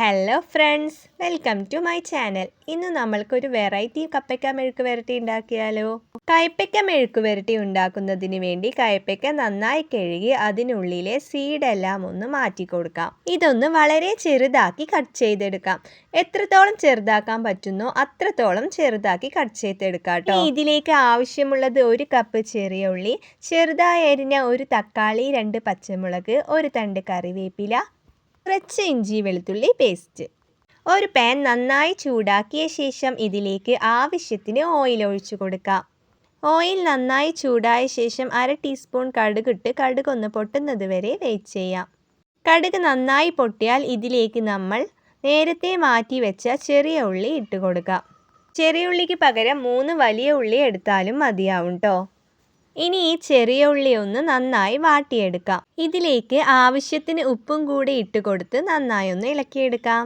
Hello friends welcome to my channel ഇന്ന് നമ്മൾക്കൊരു variety കപ്പയ്ക്ക മെഴുക്ക് വരട്ടി ഉണ്ടാക്കിയാലോ? കയ്പ്പയ്ക്ക മെഴുക്ക് വരട്ടി ഉണ്ടാക്കുന്നതിന് വേണ്ടി കയ്പ്പയ്ക്ക നന്നായി കഴുകി അതിനുള്ളിലെ സീഡെല്ലാം ഒന്ന് മാറ്റി കൊടുക്കാം. ഇതൊന്ന് വളരെ ചെറുതാക്കി കട്ട് ചെയ്തെടുക്കാം. എത്രത്തോളം ചെറുതാക്കാൻ പറ്റുന്നോ അത്രത്തോളം ചെറുതാക്കി കട്ട് ചെയ്തെടുക്കാം കേട്ടോ ഇതിലേക്ക് ആവശ്യമുള്ളത് ഒരു കപ്പ് ചെറിയ ഉള്ളി ചെറുതായി അരിഞ്ഞ ഒരു തക്കാളി രണ്ട് പച്ചമുളക് ഒരു തണ്ട് കറിവേപ്പില കുറച്ച് ഇഞ്ചി വെളുത്തുള്ളി പേസ്റ്റ് ഒരു പാൻ നന്നായി ചൂടാക്കിയ ശേഷം ഇതിലേക്ക് ആവശ്യത്തിന് ഓയിൽ ഒഴിച്ചു കൊടുക്കാം. ഓയിൽ നന്നായി ചൂടായ ശേഷം അര ടീസ്പൂൺ കടുകിട്ട് കടുകൊന്ന് പൊട്ടുന്നത് വരെ വെയിറ്റ് ചെയ്യാം. കടുക് നന്നായി പൊട്ടിയാൽ ഇതിലേക്ക് നമ്മൾ നേരത്തെ മാറ്റി വെച്ച ചെറിയ ഉള്ളി ഇട്ട് കൊടുക്കാം. ചെറിയ ഉള്ളിക്ക് പകരം മൂന്ന് വലിയ ഉള്ളി എടുത്താലും മതിയാവും കേട്ടോ ഇനി ഈ ചെറിയ ഉള്ളി ഒന്ന് നന്നായി വാട്ടിയെടുക്കാം. ഇതിലേക്ക് ആവശ്യത്തിന് ഉപ്പും കൂടി ഇട്ട് കൊടുത്ത് നന്നായി ഒന്ന് ഇളക്കിയെടുക്കാം.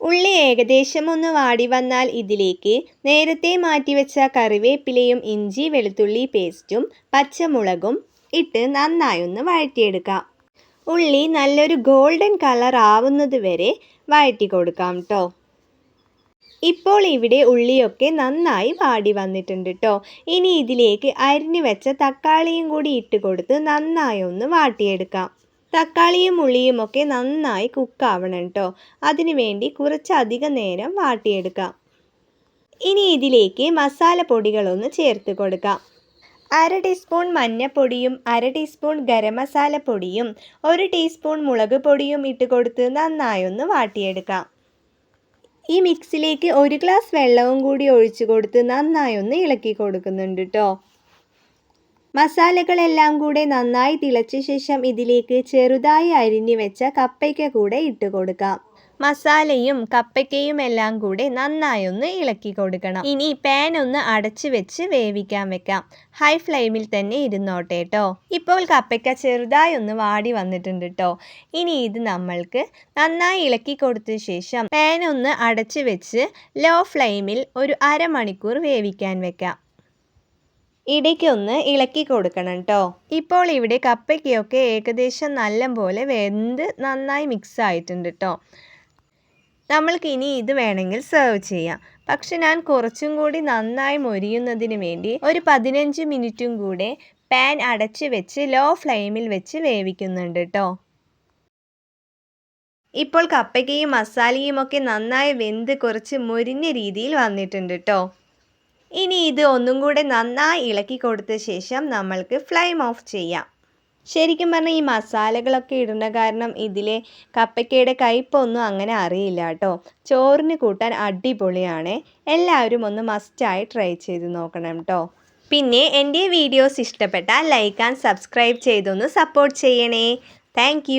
ഉള്ളി ഏകദേശം ഒന്ന് വാടി വന്നാൽ ഇതിലേക്ക് നേരത്തെ മാറ്റിവെച്ച കറിവേപ്പിലയും ഇഞ്ചി വെളുത്തുള്ളി പേസ്റ്റും പച്ചമുളകും ഇട്ട് നന്നായി ഒന്ന് വഴറ്റിയെടുക്കാം. ഉള്ളി നല്ലൊരു ഗോൾഡൻ കളർ ആവുന്നത് വരെ വഴറ്റി കൊടുക്കാം കേട്ടോ ഇപ്പോൾ ഇവിടെ ഉള്ളിയൊക്കെ നന്നായി വാടി വന്നിട്ടുണ്ട് കേട്ടോ ഇനി ഇതിലേക്ക് അരിഞ്ഞു വെച്ച തക്കാളിയും കൂടി ഇട്ട് കൊടുത്ത് നന്നായി ഒന്ന് വാട്ടിയെടുക്കാം. തക്കാളിയും ഉള്ളിയും ഒക്കെ നന്നായി കുക്കാവണം കേട്ടോ അതിനുവേണ്ടി കുറച്ചധികം നേരം വാട്ടിയെടുക്കാം. ഇനി ഇതിലേക്ക് മസാല പൊടികളൊന്ന് ചേർത്ത് കൊടുക്കാം. അര ടീസ്പൂൺ മഞ്ഞൾപ്പൊടിയും അര ടീസ്പൂൺ ഗരം മസാല പൊടിയും ഒരു ടീസ്പൂൺ മുളക് പൊടിയും ഇട്ട് കൊടുത്ത് നന്നായി ഒന്ന് വാട്ടിയെടുക്കാം. ഈ മിക്സിലേക്ക് ഒരു ഗ്ലാസ് വെള്ളവും കൂടി ഒഴിച്ചു കൊടുത്ത് നന്നായി ഒന്ന് ഇളക്കി കൊടുക്കുന്നുണ്ട് കേട്ടോ മസാലകളെല്ലാം കൂടെ നന്നായി തിളച്ച ശേഷം ഇതിലേക്ക് ചെറുതായി അരിഞ്ഞു വെച്ച കപ്പയ്ക്ക കൂടെ ഇട്ട് കൊടുക്കാം. മസാലയും കപ്പയ്ക്കയും എല്ലാം കൂടെ നന്നായൊന്ന് ഇളക്കി കൊടുക്കണം. ഇനി പാൻ ഒന്ന് അടച്ചു വെച്ച് വേവിക്കാൻ വെക്കാം. ഹൈ ഫ്ലെയിമിൽ തന്നെ ഇരുന്നോട്ടെ കേട്ടോ ഇപ്പോൾ കപ്പയ്ക്ക ചെറുതായി ഒന്ന് വാടി വന്നിട്ടുണ്ട് കേട്ടോ ഇനി ഇത് നമ്മൾക്ക് നന്നായി ഇളക്കി കൊടുത്ത ശേഷം പാൻ ഒന്ന് അടച്ചു വെച്ച് ലോ ഫ്ലെയിമിൽ ഒരു അരമണിക്കൂർ വേവിക്കാൻ വെക്കാം. ഇടയ്ക്കൊന്ന് ഇളക്കി കൊടുക്കണം കേട്ടോ ഇപ്പോൾ ഇവിടെ കപ്പയ്ക്കൊക്കെ ഏകദേശം നല്ല പോലെ വെന്ത് നന്നായി മിക്സ് ആയിട്ടുണ്ട് കേട്ടോ നമ്മൾക്ക് ഇനി ഇത് വേണമെങ്കിൽ സെർവ് ചെയ്യാം. പക്ഷെ ഞാൻ കുറച്ചും കൂടി നന്നായി മൊരിയുന്നതിന് വേണ്ടി ഒരു പതിനഞ്ച് മിനിറ്റും കൂടെ പാൻ അടച്ച് വെച്ച് ലോ ഫ്ലെയിമിൽ വെച്ച് വേവിക്കുന്നുണ്ട് കേട്ടോ ഇപ്പോൾ കപ്പയ്ക്കയും മസാലയും ഒക്കെ നന്നായി വെന്ത് കുറച്ച് മുരിഞ്ഞ രീതിയിൽ വന്നിട്ടുണ്ട് കേട്ടോ ഇനി ഇത് ഒന്നും കൂടെ നന്നായി ഇളക്കി കൊടുത്ത ശേഷം നമ്മൾക്ക് ഫ്ലെയിം ഓഫ് ചെയ്യാം. ശരിക്കും പറഞ്ഞാൽ ഈ മസാലകളൊക്കെ ഇടുന്ന കാരണം ഇതിലെ കപ്പയ്ക്കയുടെ കയ്പൊന്നും അങ്ങനെ അറിയില്ല കേട്ടോ. ചോറിന് കൂട്ടാൻ അടിപൊളിയാണ്. എല്ലാവരും ഒന്ന് മസ്റ്റായി ട്രൈ ചെയ്ത് നോക്കണം കേട്ടോ. പിന്നെ എന്റെ വീഡിയോസ് ഇഷ്ടപ്പെട്ടാൽ ലൈക്ക് ആൻഡ് സബ്സ്ക്രൈബ് ചെയ്തൊന്ന് സപ്പോർട്ട് ചെയ്യണേ. താങ്ക്